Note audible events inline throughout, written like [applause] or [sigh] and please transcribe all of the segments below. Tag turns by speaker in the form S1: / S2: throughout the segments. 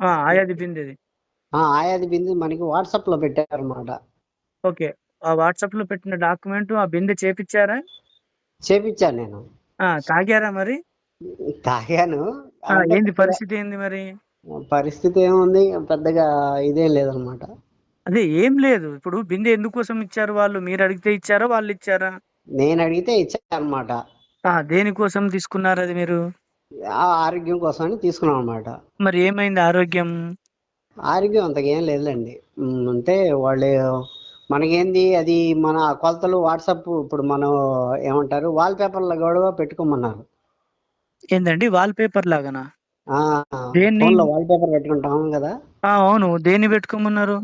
S1: ఆయాది బిందెది.
S2: ఆ ఆయాది బిందు మనకి వాట్సాప్లో పెట్టారన్నమాట.
S1: ఓకే. ఆ వాట్సాప్లో పెట్టిన డాక్యుమెంట్ ఆ బిందె చేపిచ్చారా?
S2: చేపించాను నేను.
S1: ఆ తాగారా మరి?
S2: తాగాను.
S1: ఏంది పరిస్థితి ఏంది మరి?
S2: పరిస్థితి ఏముంది? పెద్దగా ఇదేం లేదనమాట
S1: అదే ఏం లేదు. ఇప్పుడు బిందె ఎందుకోసం ఇచ్చారు వాళ్ళు? మీరు అడిగితే ఇచ్చారా? వాళ్ళు ఇచ్చారా?
S2: నేను అడిగితే ఇచ్చాను అనమాట
S1: దేనికోసం తీసుకున్నారు అది మీరు?
S2: ఆరోగ్యం కోసమని తీసుకున్నాం అనమాట
S1: మరి ఏమైంది ఆరోగ్యం?
S2: ఆరోగ్యం అంతగా ఏం లేదులేండి. అంటే వాళ్ళు మనకేంది అది మన కొలతలు వాట్సాప్ ఇప్పుడు మనం ఏమంటారు వాల్ పేపర్ల గొడవ పెట్టుకోమన్నారు.
S1: ఏందండి? వాల్ పేపర్ లాగానా?
S2: ఆ
S1: దేన్ని?
S2: ఫోన్లో వాల్ పేపర్ పెట్టుకుంటాం కదా.
S1: అవును. దేన్ని పెట్టుకోమన్నారు?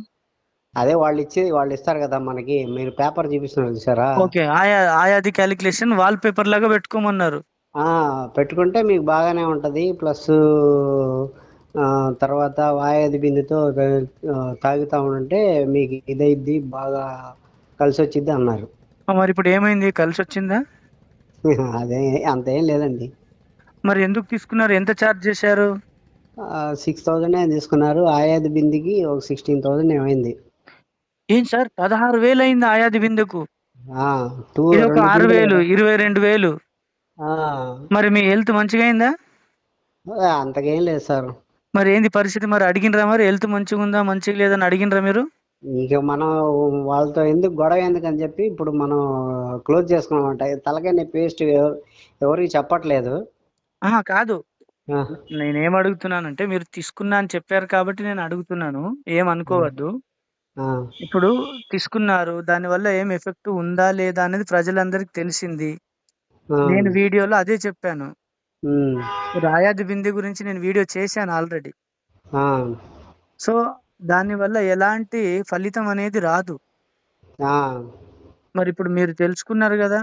S2: అదే వాళ్ళు ఇచ్చి వాళ్ళు ఇస్తారు కదా మనకి. మీరు పేపర్ చూపిస్తున్నారు చూసారా?
S1: ఓకే. ఆయా ఆయాది క్యాలిక్యులేషన్ వాల్ పేపర్ లాగా పెట్టుకోమన్నారు.
S2: పెట్టుకుంటే మీకు బాగానే ఉంటది. ప్లస్ తర్వాత వాయాది బిందుతో తాగుతా ఉంటే మీకు ఇదైద్ది బాగా కలిసి వచ్చిద్ది అన్నారు
S1: మరి ఇప్పుడు ఏమైంది? కలిసి వచ్చిందా [laughs]
S2: అదే అంతేం లేదండి.
S1: మరి ఎందుకు తీసుకున్నారు? ఎంత ఛార్జ్ చేశారు?
S2: సిక్స్ థౌజండ్ తీసుకున్నారు? ఆయాది బిందికి ఒక సిక్స్టీన్ థౌజండ్ ఏమైంది?
S1: ఏం సార్? పదహారు వేలు అయింది ఆయాది బిందెకు. ఆరు వేలు. ఇరవై రెండు వేలు. మరి మీ హెల్త్ మంచిగా అయిందా?
S2: అంతకేం లేదు సార్.
S1: మరి ఏంది పరిస్థితి? మరి అడిగినరా మరి? హెల్త్ మంచిగా ఉందా మంచిగా లేదని అడిగినరా మీరు?
S2: ఇక మనం వాళ్ళతో ఎందుకు గొడవ ఎందుకు అని చెప్పి ఇప్పుడు మనం క్లోజ్ చేసుకున్నామంట. తలకాయ నొప్పి పేస్ట్ ఎవరికి చెప్పట్లేదు.
S1: కాదు. నేనేం అడుగుతున్నానంటే మీరు తీసుకున్నా అని చెప్పారు కాబట్టి నేను అడుగుతున్నాను. ఏం అనుకోవద్దు.
S2: ఆ,
S1: ఇప్పుడు తీసుకున్నారు. దానివల్ల ఏం ఎఫెక్ట్ ఉందా లేదా అనేది ప్రజలందరికీ తెలిసింది. నేను వీడియోలో అదే చెప్పాను. రాయాది బిందె గురించి నేను వీడియో చేశాను ఆల్రెడీ. సో దానివల్ల ఎలాంటి ఫలితం అనేది రాదు. మరి ఇప్పుడు మీరు తెలుసుకున్నారు కదా